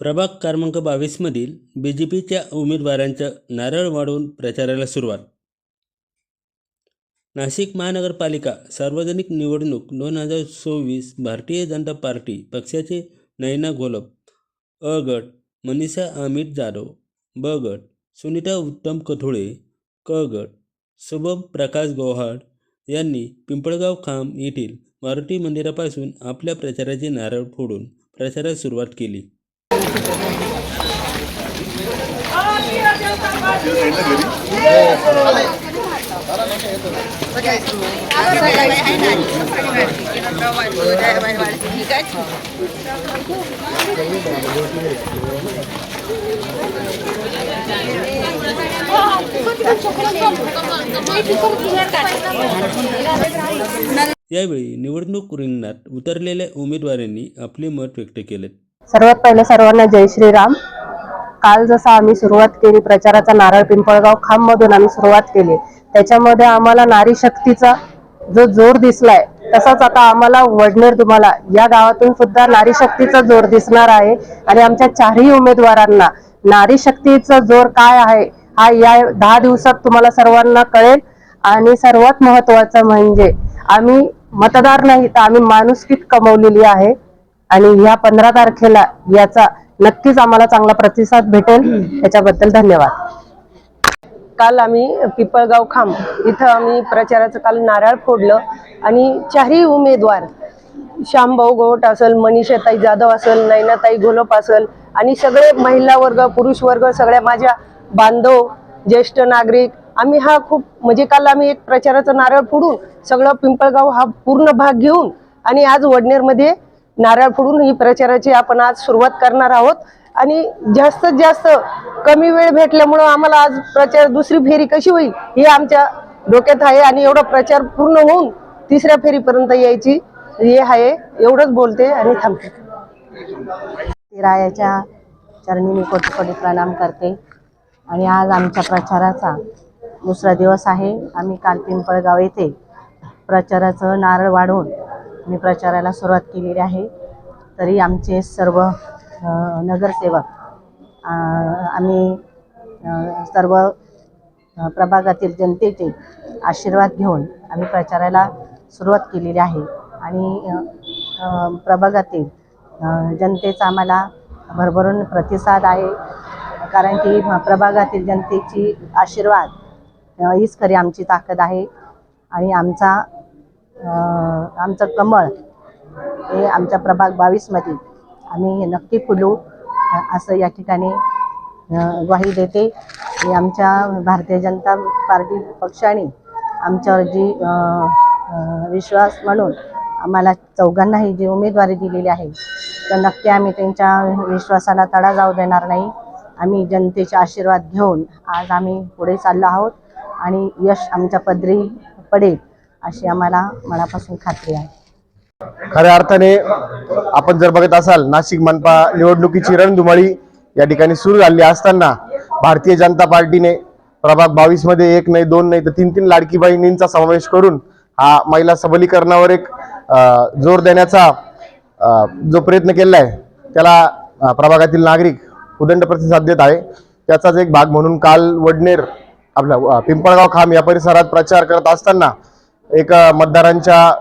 प्रभाग क्रमांक बावीसमधील B J पीच्या उमेदवारांच्या नारळ वाढवून प्रचाराला सुरुवात. नाशिक महानगरपालिका सार्वजनिक निवडणूक दोन हजार चोवीस भारतीय जनता पार्टी पक्षाचे नयना घोलप अ गट मनीषा अमित जाधव ब गट सुनीता उत्तम कथोळे क गट शुभम प्रकाश गोहाड यांनी पिंपळगाव खांब येथील मारुती मंदिरापासून आपल्या प्रचाराचे नारळ फोडून प्रचारास सुरुवात केली. यावेळी निवडणूक रिंगणात उतरलेल्या उमेदवारांनी आपले मत व्यक्त केले सर्वात पहिले सर्वांना जय श्रीराम. काल जसं आम्ही सुरुवात केली प्रचाराचा नारळ पिंपळगाव खांब मधून आम्ही सुरुवात केली. त्याच्यामध्ये आम्हाला नारी शक्तीचा जो जोर दिसलाय तसाच आता आम्हाला वडनेर तुम्हाला या गावातून सुद्धा नारी शक्तीचा जोर दिसणार आहे. आणि आमच्या चारही उमेदवारांना नारी शक्तीचा जोर काय आहे हा या दहा दिवसात तुम्हाला सर्वांना कळेल. आणि सर्वात महत्वाचं म्हणजे आम्ही मतदार नाही तर आम्ही माणुसकीत कमवलेली आहे. आणि ह्या पंधरा तारखेला याचा नक्कीच आम्हाला चांगला प्रतिसाद भेटेल. याच्याबद्दल धन्यवाद. काल आम्ही पिपळगाव खांब इथं आम्ही प्रचाराचं काल नारळ फोडलं आणि चारही उमेदवार श्यामभाऊ गोट असेल मनीषाताई जाधव असेल नैनाताई घोलप असेल आणि सगळे महिला वर्ग पुरुष वर्ग सगळ्या माझ्या बांधव ज्येष्ठ नागरिक आम्ही हा खूप म्हणजे काल आम्ही एक प्रचाराचं नारळ फोडून सगळं पिंपळगाव हा पूर्ण भाग घेऊन आणि आज वडनेरमध्ये नारळ फोडून ही प्रचाराची आपण आज सुरुवात करणार आहोत. आणि जास्तीत जास्त कमी वेळ भेटल्यामुळं आम्हाला आज प्रचार दुसरी फेरी कशी होईल हे आमच्या डोक्यात आहे आणि एवढा प्रचार पूर्ण होऊन तिसऱ्या फेरीपर्यंत यायची हे आहे. एवढंच बोलते आणि थांबते. रायाच्या चरणी मी कोटी कोटी प्रणाम करते. आणि आज आमच्या प्रचाराचा दुसरा दिवस आहे. आम्ही काल पिंपळगाव येथे प्रचाराचं नारळ वाढवून मी प्रचाराला सुरुवात केलेली आहे. तरी आमचे सर्व नगरसेवक आम्ही सर्व प्रभागातील जनतेचे आशीर्वाद घेऊन आम्ही प्रचाराला सुरुवात केलेली आहे. आणि प्रभागातील जनतेचा आम्हाला भरभरून प्रतिसाद आहे. कारण की प्रभागातील जनतेची आशीर्वाद हीच खरी आमची ताकद आहे. आणि आमचा आमचं कमळ हे आमच्या प्रभाग बावीसमध्ये आम्ही नक्की फुलू असं या ठिकाणी ग्वाही देते. आणि आमच्या भारतीय जनता पार्टी पक्षाने आमच्यावर जी विश्वास म्हणून आम्हाला चौघांनाही जी उमेदवारी दिलेली आहे तर नक्की आम्ही त्यांच्या विश्वासाला तडा जाऊ देणार नाही. आम्ही जनतेचे आशीर्वाद घेऊन आज आम्ही पुढे चाललो आहोत आणि यश आमच्या पदरी पडेल. अशी आम्हाला मनापासून खात्री आहे. खऱ्या अर्थाने आपण जर बघत असाल नाशिक मनपा निवडणुकीची रणधुमाळी या ठिकाणी सुरू झाली असताना भारतीय जनता पार्टीने प्रभाग बावीसमध्ये एक नाही दोन नाही तर तीन तीन लाडकी बहिणींचा समावेश करून हा महिला सबलीकरणावर एक जोर देण्याचा जो प्रयत्न केलेला आहे त्याला प्रभागातील नागरिक उदंड प्रतिसाद देत आहे. त्याचाच एक भाग म्हणून काल वडनेर आपला पिंपळगाव खाम या परिसरात प्रचार करत असताना एक मतदारांच्या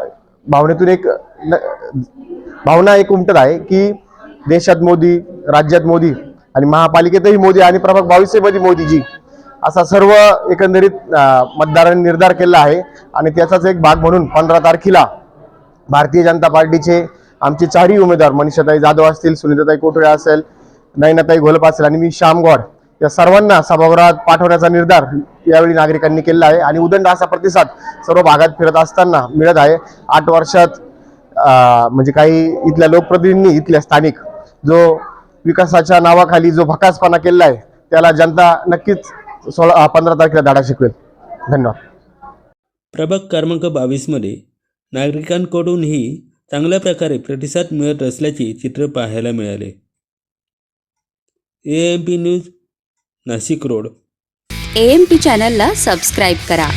भावनेतून एक न- भावना एक उमटत आहे की देशात मोदी राज्यात मोदी आणि महापालिकेतही मोदी आणि प्रभाग बावीसमध्ये मोदीजी असा सर्व एकंदरीत मतदारांनी निर्धार केला आहे. आणि त्याचाच एक भाग म्हणून पंधरा तारखेला भारतीय जनता पार्टीचे आमचे चारही उमेदवार मनीषाताई जाधव असतील सुनीताताई कोटळे असेल नयनाताई घोलप असेल आणि मी श्याम श्यामगौड या सर्वांना सभागृहात पाठवण्याचा निर्धार यावेळी नागरिकांनी केला आहे. आणि उदंड असा प्रतिसाद सर्व भागात फिरत असताना मिळत आहे. आठ वर्षात म्हणजे काही इथल्या लोकप्रतिनिधींनी इथल्या स्थानिक जो विकासाच्या नावाखाली जो भकासपणा केलेला आहे त्याला जनता नक्कीच सोळा पंधरा तारखेला धाडा शिकवेल. धन्यवाद. प्रभाग क्रमांक बावीसमध्ये नागरिकांकडूनही चांगल्या प्रकारे प्रतिसाद मिळत असल्याचे चित्र पाहायला मिळाले. A M P news Nashik road. A M P चॅनलला सबस्क्राईब करा.